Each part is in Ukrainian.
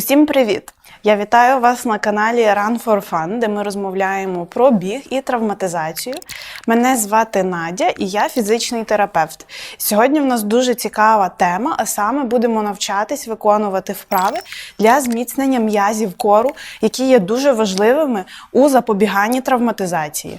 Усім привіт! Я вітаю вас на каналі Run for Fun, де ми розмовляємо про біг і травматизацію. Мене звати Надя і я фізичний терапевт. Сьогодні в нас дуже цікава тема, а саме будемо навчатись виконувати вправи для зміцнення м'язів кору, які є дуже важливими у запобіганні травматизації.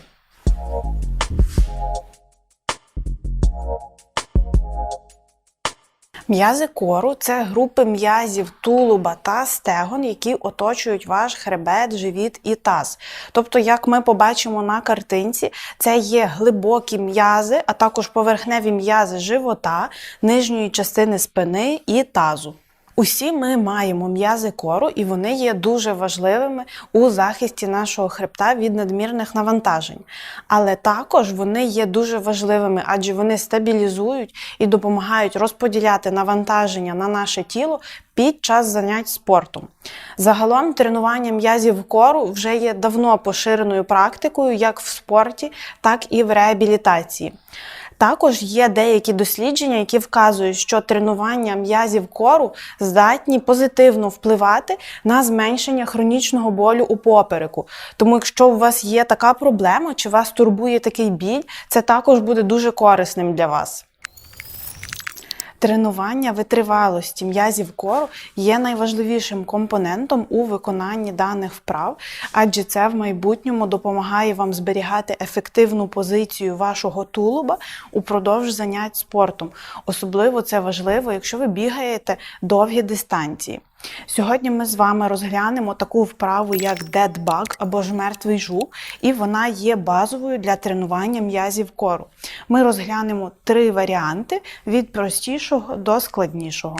М'язи кору це групи м'язів тулуба та стегон, які оточують ваш хребет, живіт і таз. Тобто, як ми побачимо на картинці, це є глибокі м'язи, а також поверхневі м'язи живота, нижньої частини спини і тазу. Усі ми маємо м'язи кору, і вони є дуже важливими у захисті нашого хребта від надмірних навантажень. Але також вони є дуже важливими, адже вони стабілізують і допомагають розподіляти навантаження на наше тіло під час занять спортом. Загалом тренування м'язів кору вже є давно поширеною практикою як в спорті, так і в реабілітації. Також є деякі дослідження, які вказують, що тренування м'язів кору здатні позитивно впливати на зменшення хронічного болю у попереку. Тому, якщо у вас є така проблема, чи вас турбує такий біль, це також буде дуже корисним для вас. Тренування витривалості м'язів кору є найважливішим компонентом у виконанні даних вправ, адже це в майбутньому допомагає вам зберігати ефективну позицію вашого тулуба упродовж занять спортом. Особливо це важливо, якщо ви бігаєте довгі дистанції. Сьогодні ми з вами розглянемо таку вправу, як dead bug або ж мертвий жук, і вона є базовою для тренування м'язів кору. Ми розглянемо три варіанти від простішого до складнішого.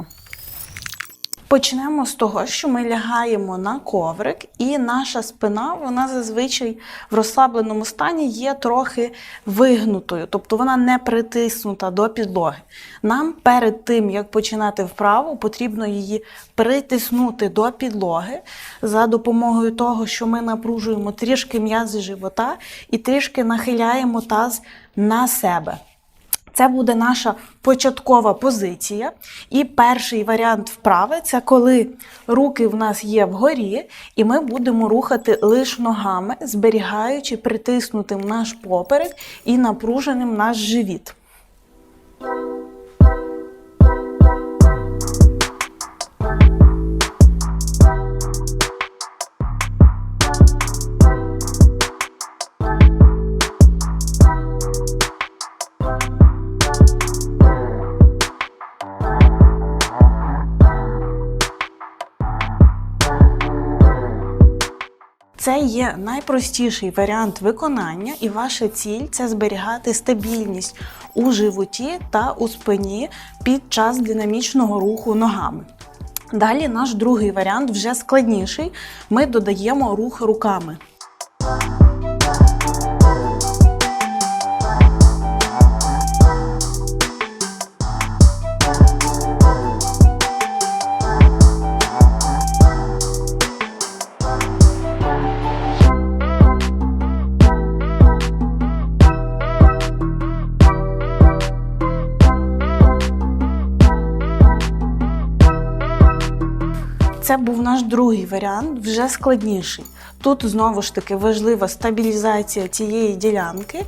Почнемо з того, що ми лягаємо на коврик, і наша спина, вона зазвичай в розслабленому стані є трохи вигнутою, тобто вона не притиснута до підлоги. Нам перед тим, як починати вправу, потрібно її притиснути до підлоги за допомогою того, що ми напружуємо трішки м'язи живота і трішки нахиляємо таз на себе. Це буде наша початкова позиція. І перший варіант вправи це коли руки в нас є вгорі, і ми будемо рухати лише ногами, зберігаючи притиснутим наш поперек і напруженим наш живіт. Це є найпростіший варіант виконання, і ваша ціль це зберігати стабільність у животі та у спині під час динамічного руху ногами. Далі наш другий варіант вже складніший. Ми додаємо рух руками. Це був наш другий варіант, вже складніший. Тут знову ж таки важлива стабілізація цієї ділянки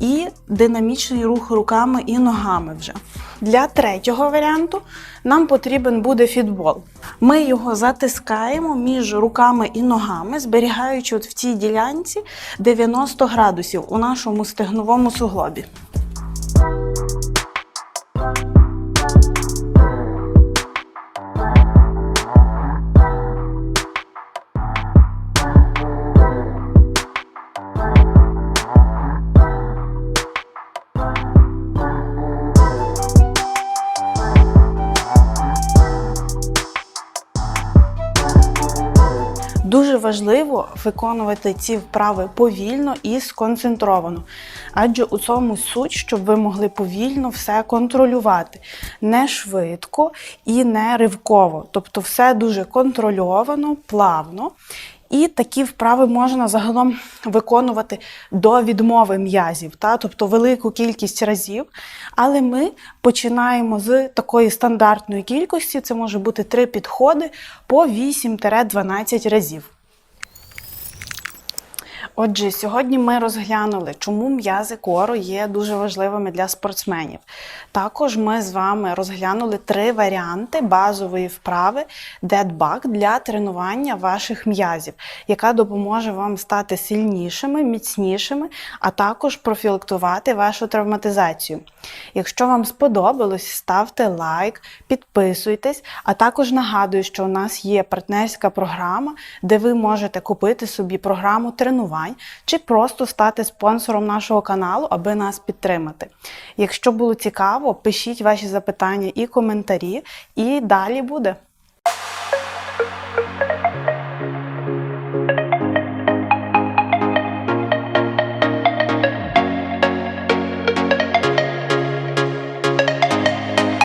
і динамічний рух руками і ногами вже. Для третього варіанту нам потрібен буде фітбол. Ми його затискаємо між руками і ногами, зберігаючи от в цій ділянці 90 градусів у нашому стегновому суглобі. Важливо виконувати ці вправи повільно і сконцентровано, адже у цьому суть, щоб ви могли повільно все контролювати, не швидко і не ривково. Тобто, все дуже контрольовано, плавно. І такі вправи можна загалом виконувати до відмови м'язів, та? тобто велику кількість разів. Але ми починаємо з такої стандартної кількості, це може бути 3 підходи по 8-12 разів. Отже, сьогодні ми розглянули, чому м'язи кору є дуже важливими для спортсменів. Також ми з вами розглянули три варіанти базової вправи Bug для тренування ваших м'язів, яка допоможе вам стати сильнішими, міцнішими, а також профілактувати вашу травматизацію. Якщо вам сподобалось, ставте лайк, підписуйтесь, а також нагадую, що у нас є партнерська програма, де ви можете купити собі програму тренувань чи просто стати спонсором нашого каналу, аби нас підтримати. Якщо було цікаво, пишіть ваші запитання і коментарі, і далі буде.